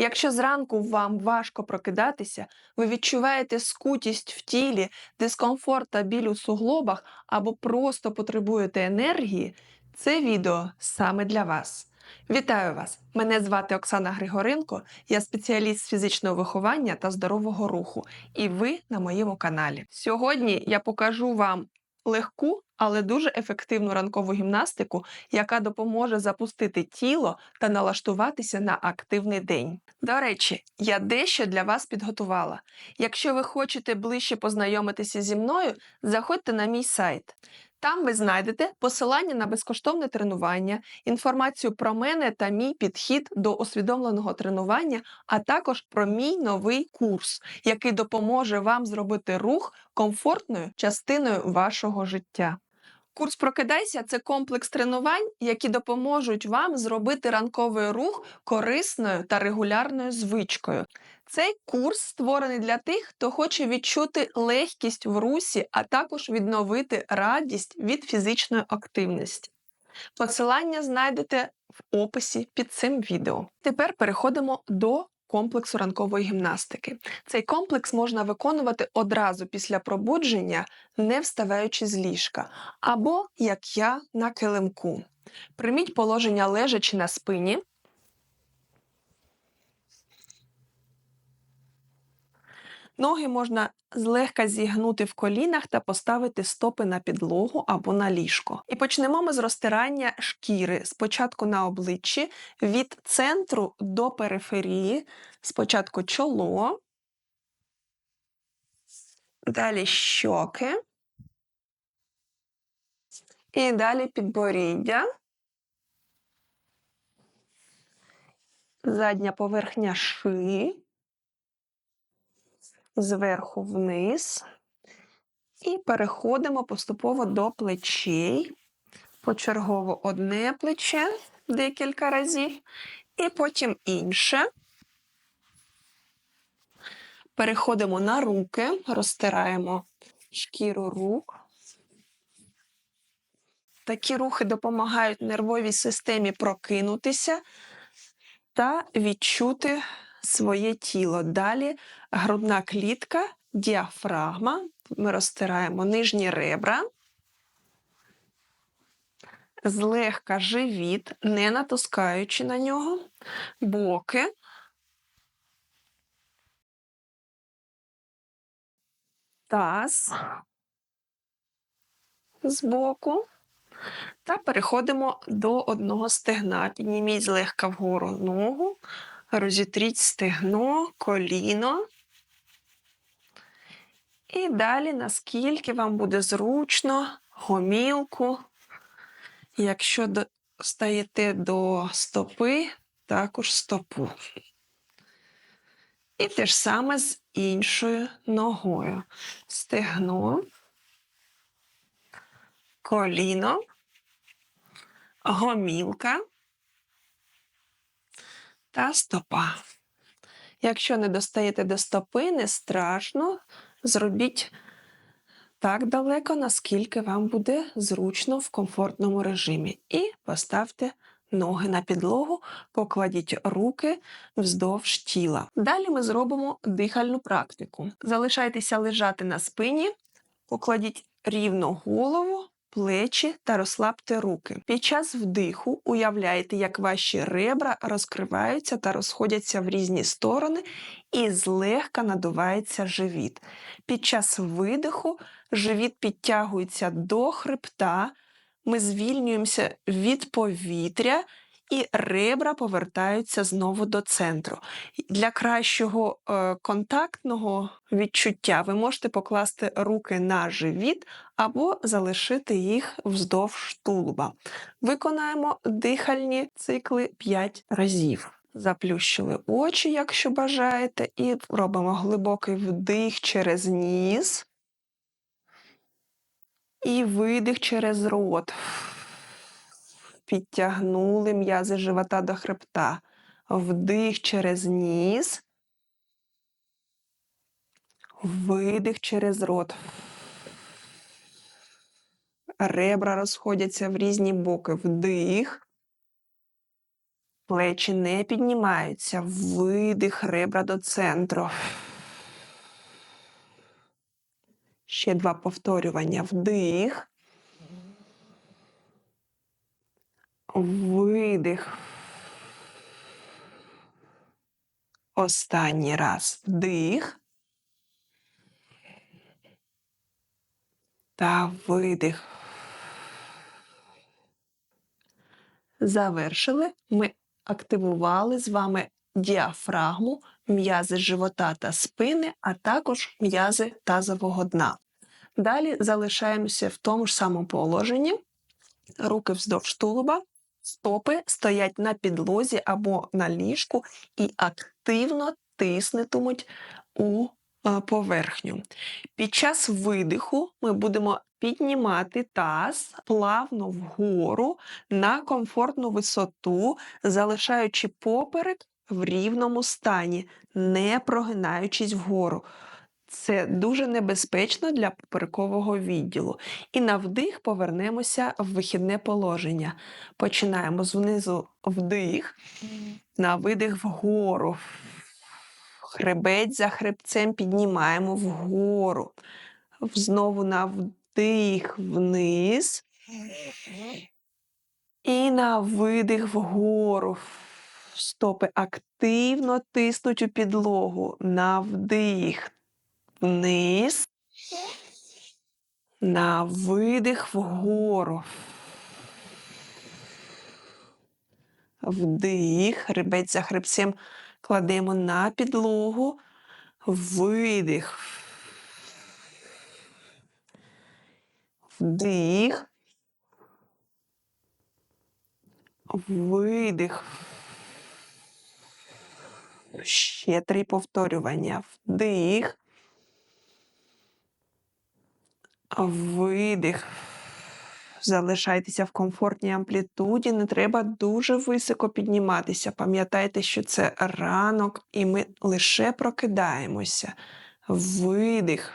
Якщо зранку вам важко прокидатися, ви відчуваєте скутість в тілі, дискомфорт та біль у суглобах або просто потребуєте енергії, це відео саме для вас. Вітаю вас! Мене звати Оксана Григоренко, я спеціаліст з фізичного виховання та здорового руху, і ви на моєму каналі. Сьогодні я покажу вам легку, але дуже ефективну ранкову гімнастику, яка допоможе запустити тіло та налаштуватися на активний день. До речі, я дещо для вас підготувала. Якщо ви хочете ближче познайомитися зі мною, заходьте на мій сайт. Там ви знайдете посилання на безкоштовне тренування, інформацію про мене та мій підхід до усвідомленого тренування, а також про мій новий курс, який допоможе вам зробити рух комфортною частиною вашого життя. Курс Прокидайся це комплекс тренувань, які допоможуть вам зробити ранковий рух корисною та регулярною звичкою. Цей курс створений для тих, хто хоче відчути легкість в русі, а також відновити радість від фізичної активності. Посилання знайдете в описі під цим відео. Тепер переходимо до комплексу ранкової гімнастики. Цей комплекс можна виконувати одразу після пробудження, не вставаючи з ліжка, або як я на килимку. Прийміть положення лежачи на спині. Ноги можна злегка зігнути в колінах та поставити стопи на підлогу або на ліжко. І почнемо ми з розтирання шкіри. Спочатку на обличчі від центру до периферії, спочатку чоло, далі щоки, і далі підборіддя. Задня поверхня шиї зверху вниз. І переходимо поступово до плечей. Почергово одне плече декілька разів, і потім інше. Переходимо на руки, розтираємо шкіру рук. Такі рухи допомагають нервовій системі прокинутися та відчути своє тіло. Далі грудна клітка, діафрагма. Ми розтираємо нижні ребра, злегка живіт, не натискаючи на нього, боки. Таз збоку. Та переходимо до одного стегна. Підніміть злегка вгору ногу, розітріть стегно, коліно. І далі, наскільки вам буде зручно, гомілку. Якщо стаєте до стопи, також стопу. І те ж саме з іншою ногою. Стегно, коліно, гомілка та стопа. Якщо не достаєте до стопи, не страшно, зробіть так далеко, наскільки вам буде зручно в комфортному режимі. І поставте ноги на підлогу, покладіть руки вздовж тіла. Далі ми зробимо дихальну практику. Залишайтеся лежати на спині, покладіть рівно голову плечі та розслабте руки. Під час вдиху уявляйте, як ваші ребра розкриваються та розходяться в різні сторони, і злегка надувається живіт. Під час видиху живіт підтягується до хребта, ми звільнюємося від повітря і ребра повертаються знову до центру. Для кращого е, контактного відчуття ви можете покласти руки на живіт або залишити їх вздовж тулуба. Виконаємо дихальні цикли 5 разів. Заплющили очі, якщо бажаєте, і робимо глибокий вдих через ніс і видих через рот підтягнули м'язи живота до хребта. Вдих через ніс. Видих через рот. Ребра розходяться в різні боки. Вдих. Плечі не піднімаються. Видих ребра до центру. Ще два повторювання. Вдих. Видих. Останній раз вдих. Та видих. Завершили. Ми активували з вами діафрагму, м'язи живота та спини, а також м'язи тазового дна. Далі залишаємося в тому ж самому положенні. Руки вздовж тулуба, стопи стоять на підлозі або на ліжку і активно тиснетимуть у е, поверхню. Під час видиху ми будемо піднімати таз плавно вгору на комфортну висоту, залишаючи поперек в рівному стані, не прогинаючись вгору. Це дуже небезпечно для поперекового відділу. І на вдих повернемося в вихідне положення. Починаємо знизу вдих, на видих вгору. Хребець за хребцем піднімаємо вгору. Знову на вдих вниз. І на видих вгору. Стопи активно тиснуть у підлогу. На вдих вниз. На видих вгору. Вдих, хребець за хребцем кладемо на підлогу. Видих. Вдих. Видих. Ще три повторювання. Вдих. Видих. Залишайтеся в комфортній амплітуді, не треба дуже високо підніматися. Пам'ятайте, що це ранок, і ми лише прокидаємося. Видих.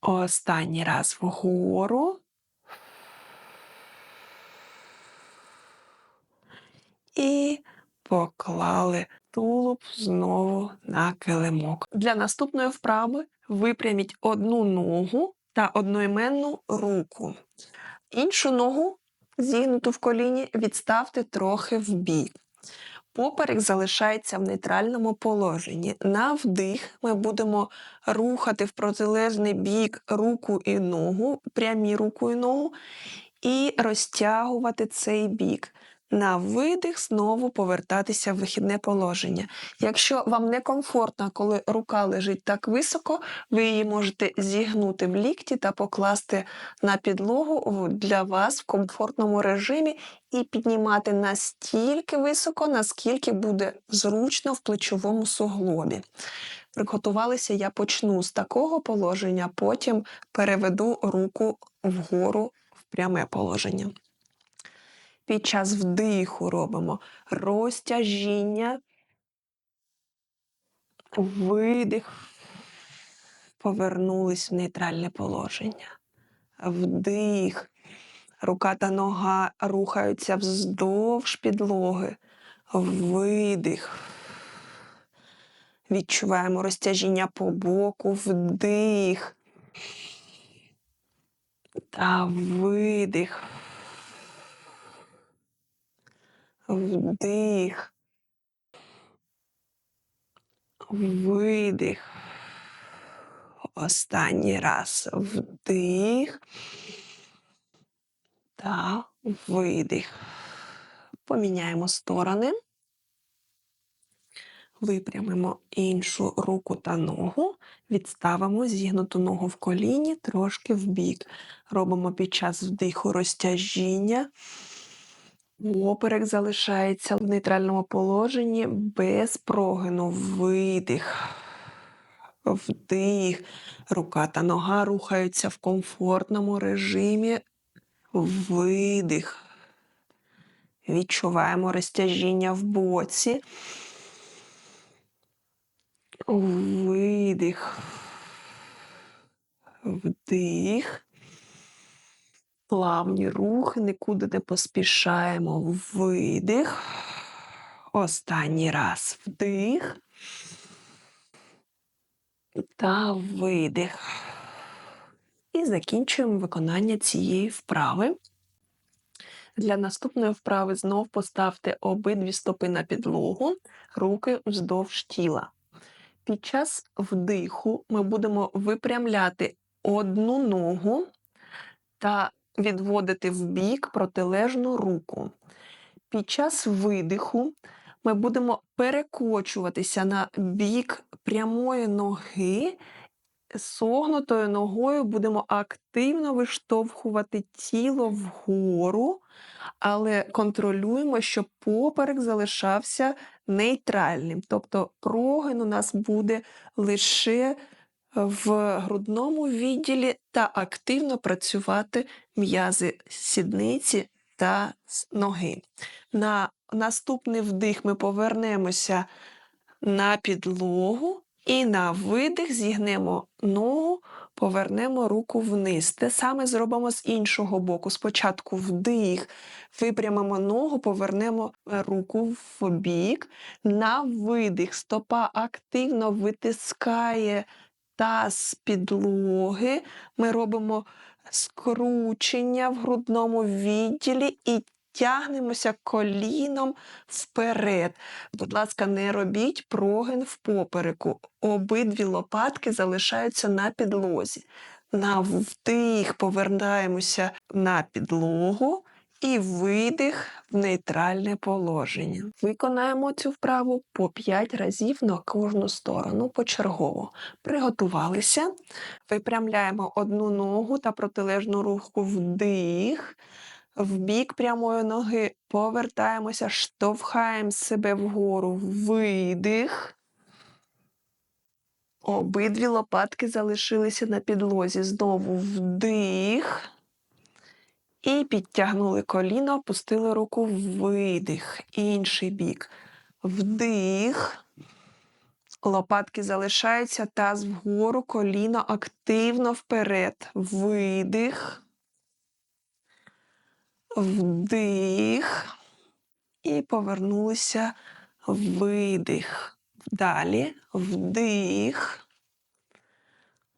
Останній раз вгору. І поклали тулуб знову на килимок. Для наступної вправи випряміть одну ногу та одноіменну руку. Іншу ногу, зігнуту в коліні, відставте трохи вбік. Поперек залишається в нейтральному положенні. На вдих ми будемо рухати в протилежний бік руку і ногу, прямі руку і ногу, і розтягувати цей бік. На видих знову повертатися в вихідне положення. Якщо вам некомфортно, коли рука лежить так високо, ви її можете зігнути в лікті та покласти на підлогу для вас в комфортному режимі і піднімати настільки високо, наскільки буде зручно в плечовому суглобі. Приготувалися, я почну з такого положення, потім переведу руку вгору в пряме положення. Під час вдиху робимо розтяжіння, видих, повернулись в нейтральне положення. Вдих, рука та нога рухаються вздовж підлоги. Видих. Відчуваємо розтяжіння по боку, вдих. Та видих. Вдих. Видих. Останній раз вдих та видих. Поміняємо сторони. Випрямимо іншу руку та ногу, відставимо зігнуту ногу в коліні трошки вбік. Робимо під час вдиху розтяжіння. Поперек залишається в нейтральному положенні без прогину. Видих. Вдих. Рука та нога рухаються в комфортному режимі. Видих. Відчуваємо розтяжіння в боці. Видих. Вдих. Плавні рухи, нікуди не поспішаємо. Видих. Останній раз вдих. Та видих. І закінчуємо виконання цієї вправи. Для наступної вправи знов поставте обидві стопи на підлогу, руки вздовж тіла. Під час вдиху ми будемо випрямляти одну ногу та відводити в бік протилежну руку. Під час видиху ми будемо перекочуватися на бік прямої ноги. Согнутою ногою будемо активно виштовхувати тіло вгору, але контролюємо, щоб поперек залишався нейтральним. Тобто прогин у нас буде лише в грудному відділі та активно працювати м'язи сідниці та ноги. На наступний вдих ми повернемося на підлогу і на видих зігнемо ногу, повернемо руку вниз. Те саме зробимо з іншого боку. Спочатку вдих, випрямимо ногу, повернемо руку в бік. На видих стопа активно витискає таз з підлоги. Ми робимо скручення в грудному відділі і тягнемося коліном вперед. Будь ласка, не робіть прогин в попереку. Обидві лопатки залишаються на підлозі. На вдих повертаємося на підлогу і видих в нейтральне положення. Виконаємо цю вправу по 5 разів на кожну сторону почергово. Приготувалися. Випрямляємо одну ногу та протилежну руку вдих. В бік прямої ноги повертаємося, штовхаємо себе вгору, видих. Обидві лопатки залишилися на підлозі. Знову вдих. І підтягнули коліно, опустили руку, видих. Інший бік. Вдих. Лопатки залишаються, таз вгору, коліно активно вперед. Видих. Вдих. І повернулися. Видих. Далі. Вдих.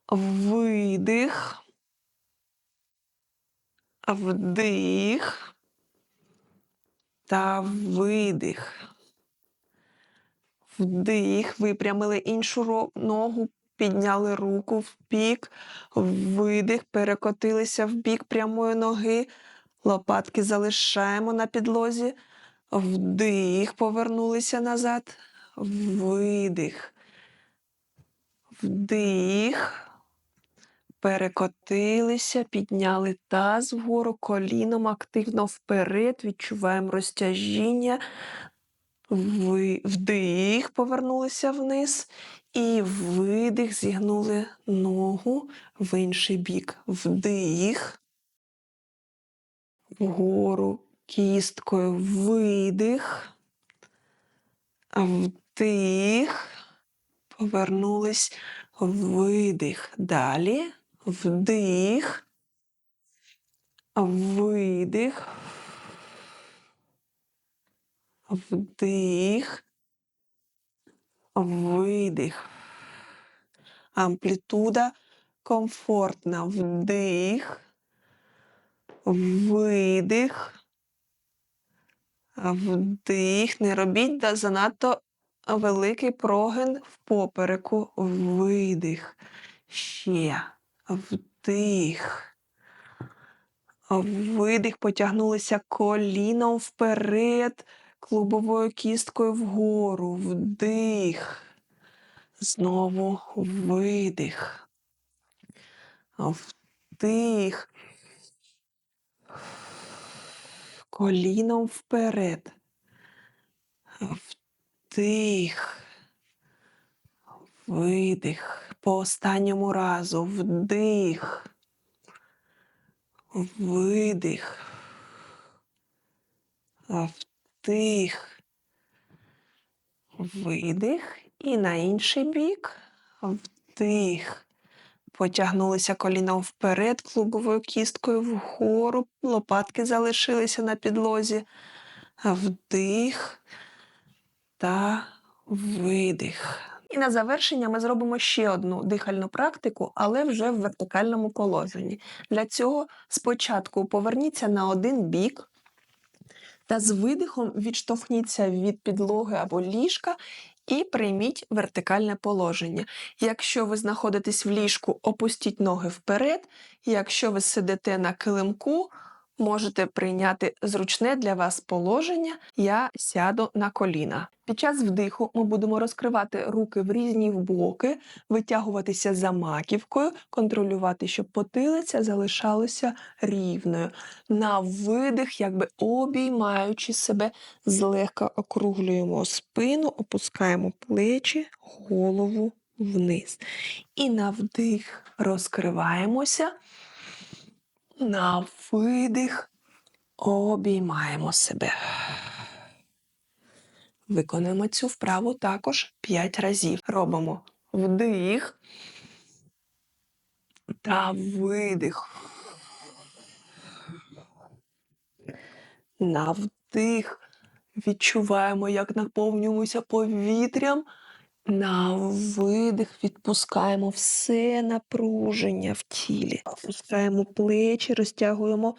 Видих. Вдих. Та видих. Вдих. Випрямили іншу ногу, підняли руку в бік, видих, перекотилися в бік прямої ноги. Лопатки залишаємо на підлозі. Вдих, повернулися назад. Видих. Вдих. Перекотилися, підняли таз вгору, коліном активно вперед, відчуваємо розтяжіння. Ви- Вдих, повернулися вниз. І видих, зігнули ногу в інший бік. Вдих. Вгору кісткою видих. Вдих. Повернулись. Видих. Далі. Вдих. Видих. Вдих. Видих. Амплітуда комфортна. Вдих. Видих. Вдих. Не робіть занадто великий прогин в попереку. Видих. Ще. Вдих. Видих. Потягнулися коліном вперед, клубовою кісткою вгору. Вдих. Знову видих. Вдих. Коліном вперед. Вдих. Видих. По останньому разу. Вдих. Видих. Вдих. Видих. І на інший бік. Вдих. Потягнулися коліном вперед, клубовою кісткою вгору, лопатки залишилися на підлозі. Вдих та видих. І на завершення ми зробимо ще одну дихальну практику, але вже в вертикальному положенні. Для цього спочатку поверніться на один бік та з видихом відштовхніться від підлоги або ліжка і прийміть вертикальне положення. Якщо ви знаходитесь в ліжку, опустіть ноги вперед. Якщо ви сидите на килимку, можете прийняти зручне для вас положення. Я сяду на коліна. Під час вдиху ми будемо розкривати руки в різні боки, витягуватися за маківкою, контролювати, щоб потилиця залишалася рівною. На видих, якби обіймаючи себе, злегка округлюємо спину, опускаємо плечі, голову вниз. І на вдих розкриваємося. На видих обіймаємо себе. Виконуємо цю вправу також 5 разів. Робимо вдих та видих. На вдих відчуваємо, як наповнюємося повітрям. На видих відпускаємо все напруження в тілі. Опускаємо плечі, розтягуємо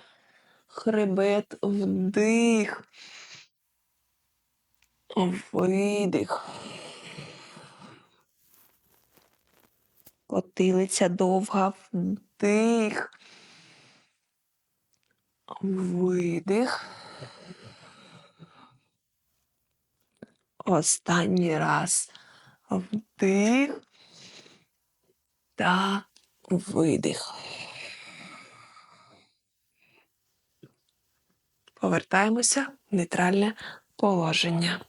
хребет, вдих. Видих. Потилиця довга, вдих. Видих. Останній раз. Вдих та видих. Повертаємося в нейтральне положення.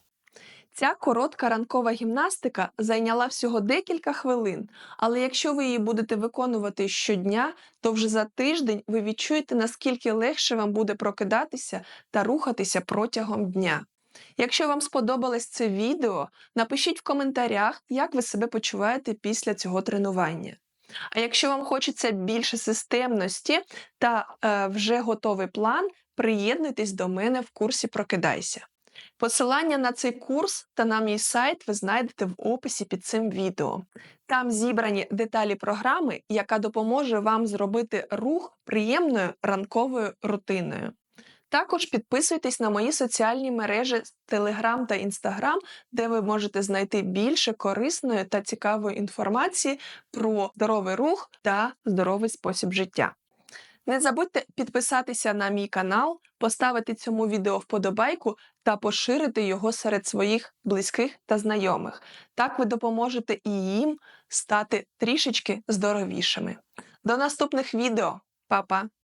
Ця коротка ранкова гімнастика зайняла всього декілька хвилин, але якщо ви її будете виконувати щодня, то вже за тиждень ви відчуєте, наскільки легше вам буде прокидатися та рухатися протягом дня. Якщо вам сподобалось це відео, напишіть в коментарях, як ви себе почуваєте після цього тренування. А якщо вам хочеться більше системності та е, вже готовий план, приєднуйтесь до мене в курсі Прокидайся. Посилання на цей курс та на мій сайт ви знайдете в описі під цим відео. Там зібрані деталі програми, яка допоможе вам зробити рух приємною ранковою рутиною. Також підписуйтесь на мої соціальні мережі Telegram та Instagram, де ви можете знайти більше корисної та цікавої інформації про здоровий рух та здоровий спосіб життя. Не забудьте підписатися на мій канал, поставити цьому відео вподобайку та поширити його серед своїх близьких та знайомих. Так ви допоможете і їм стати трішечки здоровішими. До наступних відео, Па-па!